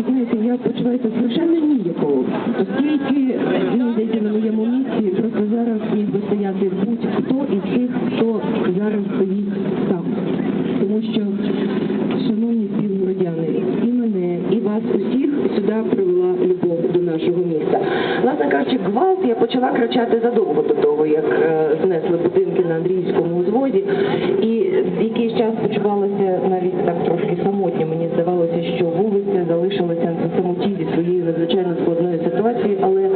ви знаєте, я почуваюся страшенно ніяково, оскільки він здається на моєму місці, просто зараз міг би стояти будь-хто із тих, хто зараз стоїть там. Тому що, шановні співгородяни, і мене, і вас усіх сюди привела любов до нашого міста. Власне кажучи, гвалт я почала кричати задовго до того, як е, знесли будинки на Андріївському узводі. І якийсь час почувалася навіть так трошки. Мені здавалося, що вулиця залишилася на самоті від своєї надзвичайно складної ситуації, але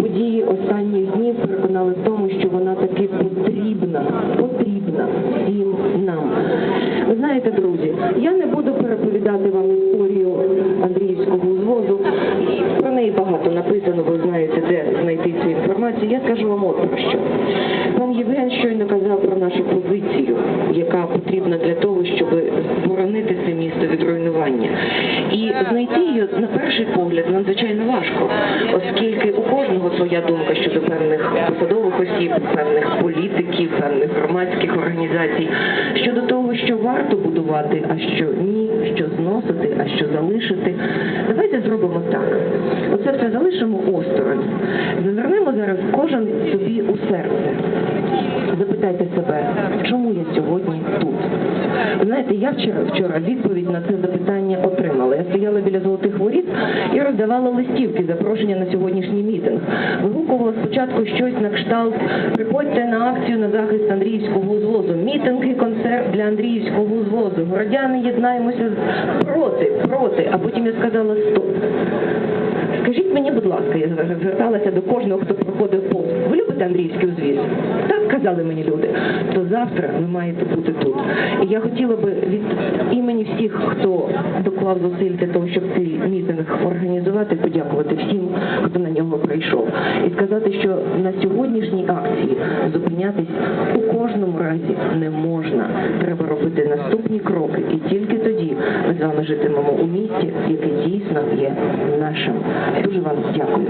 події останніх днів переконали в тому, що вона таки потрібна, потрібна всім нам. Ви знаєте, друзі, я не буду переповідати вам історію Андріївського узвозу. Про неї багато написано, ви знаєте, де знайти цю інформацію. Я скажу вам от про що. Пан Євген щойно казав про нашу позицію, яка потрібна для того, щоб боронити це місто від руйнування. І знайти її на перший погляд надзвичайно важко, оскільки у кожного своя думка щодо певних посадових осіб, певних політиків, певних громадських організацій, щодо того, що варто будувати, а що ні, що зносити, а що залишити. Давайте зробимо так. Оце все залишимо осторонь. Зараз кожен собі у серце. Запитайте себе, чому я сьогодні тут? Знаєте, я вчора вчора відповідь на це запитання отримала. Я стояла біля золотих воріт і роздавала листівки запрошення на сьогоднішній мітинг. Вигукувала спочатку щось на кшталт приходьте на акцію на захист Андріївського узвозу. Мітинг і концерт для Андріївського узвозу. Городяни єднаємося проти, проти. А потім я сказала стоп. Скажіть мені, будь ласка, я зверталася до кожного, хто проходив повз. Ви любите Андріївський узвіз? Так казали мені люди. То завтра ви маєте бути тут. І я хотіла би від імені всіх, хто доклав зусиль для того, щоб цей мітинг організувати, подякувати всім, хто на нього прийшов, і сказати, що на сьогоднішній акції зупинятись у кожному разі не можна. Треба робити наступні кроки, і тільки вами житимемо у місті, яке дійсно є нашим. Дуже вам дякую.